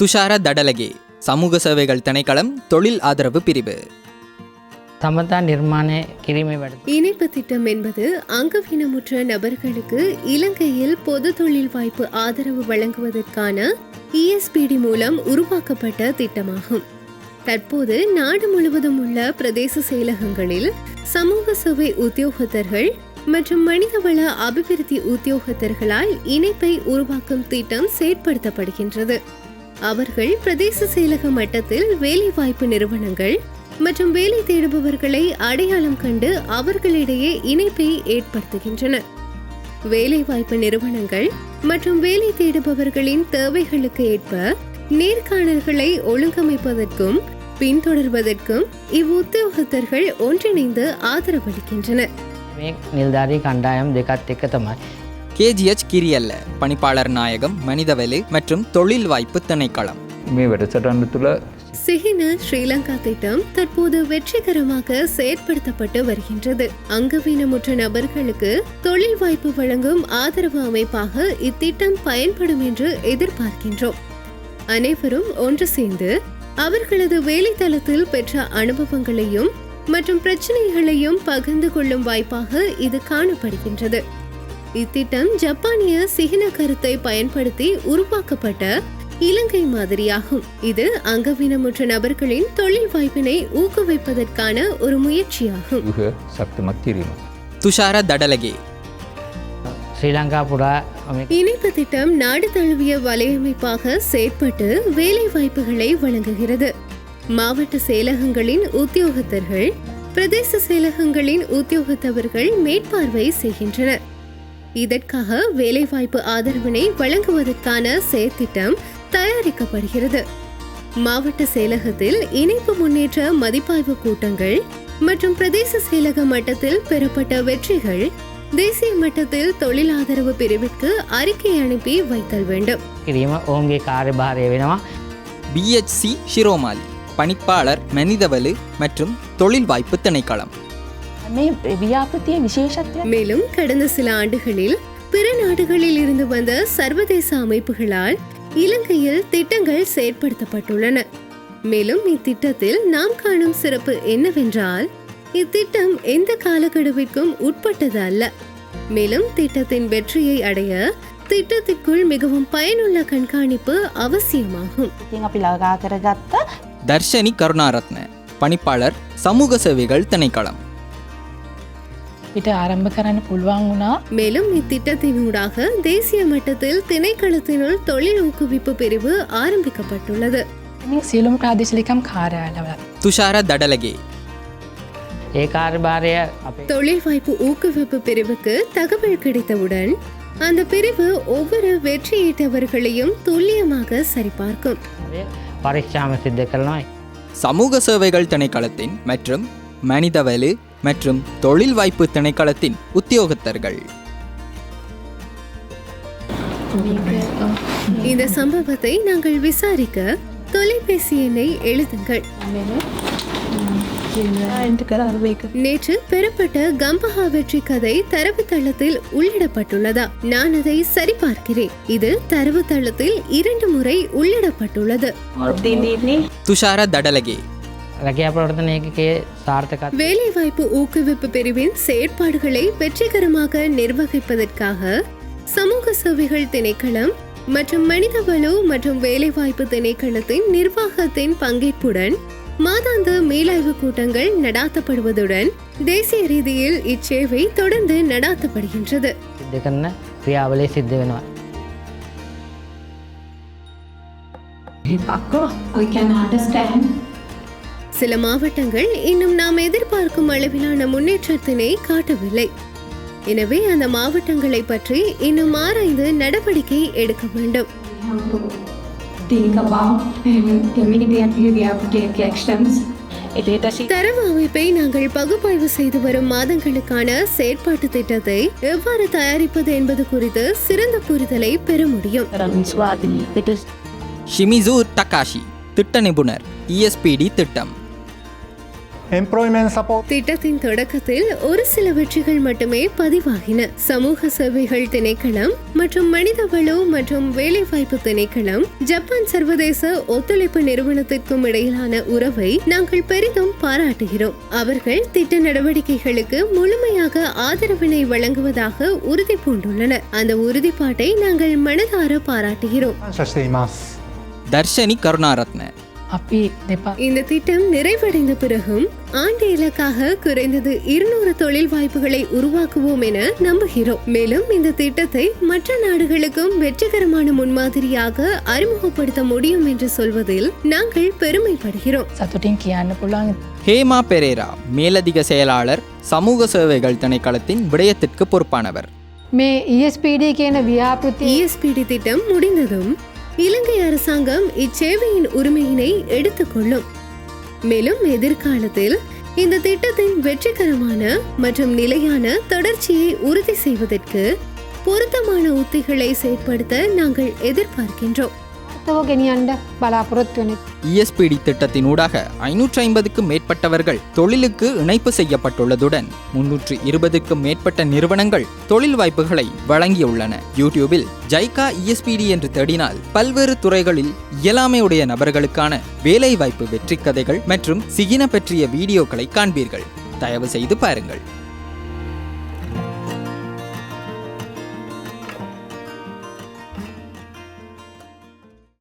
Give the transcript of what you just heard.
துஷார தடலகே சமூக சேவைகள் திணைக்களம் தொழில் ஆதரவு பிரிவு. சமதா நிர்மாண கிரிமைவட இணைப்பு திட்டம் என்பது அங்கவீனமுற்ற நபர்களுக்கு இலங்கையில் பொது தொழில் வாய்ப்பு ஆதரவு வழங்குவதற்கான இஎஸ்பிடி மூலம் உருவாக்கப்பட்ட திட்டமாகும். தற்போது நாடு முழுவதும் உள்ள பிரதேச செயலகங்களில் சமூக சேவை உத்தியோகத்தர்கள் மற்றும் மனிதவள அபிவிருத்தி உத்தியோகத்தர்களால் இணைப்பை உருவாக்கும் திட்டம் செயற்படுத்தப்படுகின்றது. அவர்கள் பிரதேச செயலக மட்டத்தில் வேலைவாய்ப்பு நிறுவனங்கள் மற்றும் வேலை தேடுபவர்களை அடையாளம் கண்டு அவர்களிடையே இணைப்பை ஏற்படுத்துகின்றனர் வேலைவாய்ப்பு நிறுவனங்கள் மற்றும் வேலை தேடுபவர்களின் தேவைகளுக்கு ஏற்ப நேர்காணல்களை ஒழுங்கமைப்பதற்கும் பின்தொடர்வதற்கும் இவ்வுத்தியோகத்தர்கள் ஒன்றிணைந்து ஆதரவளிக்கின்றனர் මේ නිල්ධාරී කණ්ඩායම් දෙකත් එක තමයි. கேஜிஎச் கிரியல்ல பணிப்பாளர் நாயகம் மனிதவளி மற்றும் தொழில் வாய்ப்பு திணைக்களம் මේ වැඩසටන්න තුළ சிஹின ஸ்ரீலங்கா திட்டம் தற்போது வெற்றிகரமாக செயற்படுத்தப்பட்டு வருகின்றது அங்கவீனமுற்ற நபர்களுக்கு தொழில் வாய்ப்பு வழங்கும் ஆதரவு அமைப்பாக இத்திட்டம் பயன்படும் என்று எதிர்பார்க்கின்றோம் அனைவரும் ஒன்று சேர்ந்து அவர்களது வேலைத்தளத்தில் பெற்ற அனுபவங்களையும் மற்றும் பிரச்சனைகளையும் பகிர்ந்து கொள்ளும் வாய்ப்பாக இது காணப்படுகின்றது இத்திட்டம் ஜப்பானிய சிகின கருத்தை பயன்படுத்தி உருவாக்கப்பட்ட இலங்கை மாதிரியாகும். இது அங்கவீனமுற்ற நபர்களின் தொழில் வாய்ப்பினை ஊக்குவிப்பதற்கான ஒரு முயற்சியாகும். துஷார தடலகே ஸ்ரீலங்கா புடா இணைப்பு திட்டம் நாடு தழுவிய வலையமைப்பாக செயற்பட்டு வேலை வாய்ப்புகளை வழங்குகிறது. மாவட்ட செயலகங்களின் உத்தியோகத்தர்கள் பிரதேச செயலகங்களின் உத்தியோகத்தவர்கள் மேற்பார்வை செய்கின்றனர். இதற்காக வேலைவாய்ப்பு ஆதரவினை வழங்குவதற்கான செயற்திட்டம் தயாரிக்கப்படுகிறது. மாவட்ட செயலகத்தில் இணைப்பு முன்னேற்ற மதிப்பாய்வு கூட்டங்கள் மற்றும் பிரதேச செயலக மட்டத்தில் பெறப்பட்ட வெற்றிகள் தேசிய மட்டத்தில் தொழில் ஆதரவு பிரிவிற்கு அறிக்கை அனுப்பி வைத்தல் வேண்டும். ஓங்கே காரபாரிய வினமா பிஹெச்சி ஷிரோமாலி பணிப்பாளர் மனிதவலு மற்றும் தொழில் வாய்ப்பு திணைக்களம். මේ ව්‍යාපෘතිය විශේෂත්වය மேலும் கடந்த சில ஆண்டுகளில் பிற நாடுகளில் இருந்து வந்த சர்வதேச அமைப்புகளால் இலங்கையில் திட்டங்கள் செயற்படுத்தப்பட்டுள்ளன மேலும் இத்திட்டத்தில் நாம் காணும் சிறப்பு என்னவென்றால் இத்திட்டம் எந்த காலக்கெடுவிற்கும் உட்பட்டது அல்ல மேலும் திட்டத்தின் வெற்றியை அடைய திட்டத்திற்குள் மிகவும் பயனுள்ள கண்காணிப்பு அவசியமாகும் ඉතින් අපි ලගා කරගත්ත தர்ஷனி கருணாரத்ன பணிப்பாளர் சமூக சேவைகள் திணைக்களம் පිට ආරම්භ කරන්න පුළුවන් වුණා மேலும் இத்திட்டத்தினூடாக தேசிய மட்டத்தில் திணைக்களத்தினுள் தொழில் ஊக்குவிப்பு பிரிவு ஆரம்பிக்கப்பட்டுள்ளது ඉතින් සියලුම ප්‍රාදේශලිකම් කාර්යාලවල துஷார தடலகே ඒ කාර්යභාරය අපේ தொழில் வாய்ப்பு ஊக்குவிப்பு பிரிவுக்கு தகவல் கிடைத்தவுடன் அந்த பிரிவு ஒவ்வொரு வெற்றியீட்டவர்களையும் துல்லியமாக சரிபார்க்கும் පරීක්ෂාම සිද්ධ කරනවා. சமூக சேவைகள் திணைக்களத்தின் மற்றும் மனிதவலு மற்றும் தொழில் வாய்ப்பு திணைக்களத்தின் உத்தியோகத்தர்கள். இந்த சம்பவத்தை நாங்கள் விசாரிக்க தொலைபேசி எண்ணை எழுதுங்கள். நேற்று பெறப்பட்ட கம்பஹா வெற்றி கதை தரவுத்தளத்தில் உள்ளிடப்பட்டுள்ளதா? நான் அதை சரிபார்க்கிறேன். இது தரவுத்தளத்தில் இரண்டு முறை உள்ளிடப்பட்டுள்ளது. துஷார தடலகே. வேலைவாய்ப்பு ஊக்குவிப்பு பிரிவின் செயற்பாடுகளை வெற்றிகரமாக நிர்வகிப்பதற்காக சமூக சேவைகள் திணைக்களம் மற்றும் மனிதவளு மற்றும் வேலைவாய்ப்பு திணைக்களத்தின் நிர்வாகத்தின் பங்கேற்புடன் மாதாந்த மேலாய்வு கூட்டங்கள் நடாத்தப்படுவதுடன் தேசிய ரீதியில் இச்சேவை தொடர்ந்து நடாத்தப்படுகின்றது. அக்கா we can understand. சில மாவட்டங்கள் இன்னும் நாம் எதிர்பார்க்கும் அளவிலான முன்னேற்றத்தினை காட்டவில்லை. எனவே அந்த மாவட்டங்களை பற்றி இன்னும் ஆராய்ந்து நடவடிக்கை எடுக்க வேண்டும். தரவு அமைப்பை நாங்கள் பகுப்பாய்வு செய்து வரும் மாதங்களுக்கான செயற்பாட்டு திட்டத்தை எவ்வாறு தயாரிப்பது என்பது குறித்து சிறந்த புரிதலை பெற முடியும். ஷிமிசு டகாஷி திட்ட நிபுணர் இஎஸ்பிடி திட்டம். எம்ப்ளாய்மெண்ட் சப்போர்ட் திட்டத்தின் தொடக்கத்தில் ஒரு சில வெற்றிகள் மட்டுமே பதிவாகின. சமூக சேவைகள் திணைக்களம் மற்றும் மனிதவள மற்றும் வேலைவாய்ப்பு திணைக்களம் ஜப்பான் சர்வதேச ஒத்துழைப்பு நிறுவனத்திற்கும் இடையிலான உறவை நாங்கள் பெரிதும் பாராட்டுகிறோம். அவர்கள் திட்ட நடவடிக்கைகளுக்கு முழுமையாக ஆதரவினை வழங்குவதாக உறுதி பூண்டுள்ளனர். அந்த உறுதிப்பாட்டை நாங்கள் மனதார பாராட்டுகிறோம். தர்ஷனி கருணாரத்ன. அப்பயே இந்த திட்டம் நிறைவடைந்த பிறகும் ஆண்டு இலக்காக குறைந்தது இருநூறு தொழில் வாய்ப்புகளை உருவாக்குவோம் என நம்புகிறோம். மேலும் இந்த திட்டத்தை மற்ற நாடுகளுக்கும் வெற்றிகரமான முன்மாதிரியாக அறிமுகப்படுத்த முடியும் என்று சொல்வதில் நாங்கள் பெருமைப்படுகிறோம். ஹேமா பெரேரா மேலதிக செயலாளர் சமூக சேவைகள் திணைக்களத்தின் விடயத்திற்கு பொறுப்பானவர். மே இஎஸ்பிடி திட்டம் முடிந்ததும் இலங்கை அரசாங்கம் இச்சேவையின் உரிமையினை எடுத்துக்கொள்ளும். மேலும் எதிர்காலத்தில் இந்த திட்டத்தின் வெற்றிகரமான மற்றும் நிலையான தொடர்ச்சியை உறுதி செய்வதற்கு பொருத்தமான உத்திகளை செயற்படுத்த நாங்கள் எதிர்பார்க்கின்றோம். வாஸ்தவ கெனியாண்ட பலாபுரத்துவனை இஎஸ்பிடி திட்டத்தினூடாக ஐநூற்றி ஐம்பதுக்கும் மேற்பட்டவர்கள் தொழிலுக்கு இணைப்பு செய்யப்பட்டுள்ளதுடன் முன்னூற்று இருபதுக்கும் மேற்பட்ட நிறுவனங்கள் தொழில் வாய்ப்புகளை வழங்கியுள்ளன. யூடியூபில் ஜைகா இஎஸ்பிடி என்று தேடினால் பல்வேறு துறைகளில் இயலாமையுடைய நபர்களுக்கான வேலைவாய்ப்பு வெற்றி கதைகள் மற்றும் சிகின பற்றிய வீடியோக்களை காண்பீர்கள். தயவு செய்து பாருங்கள்.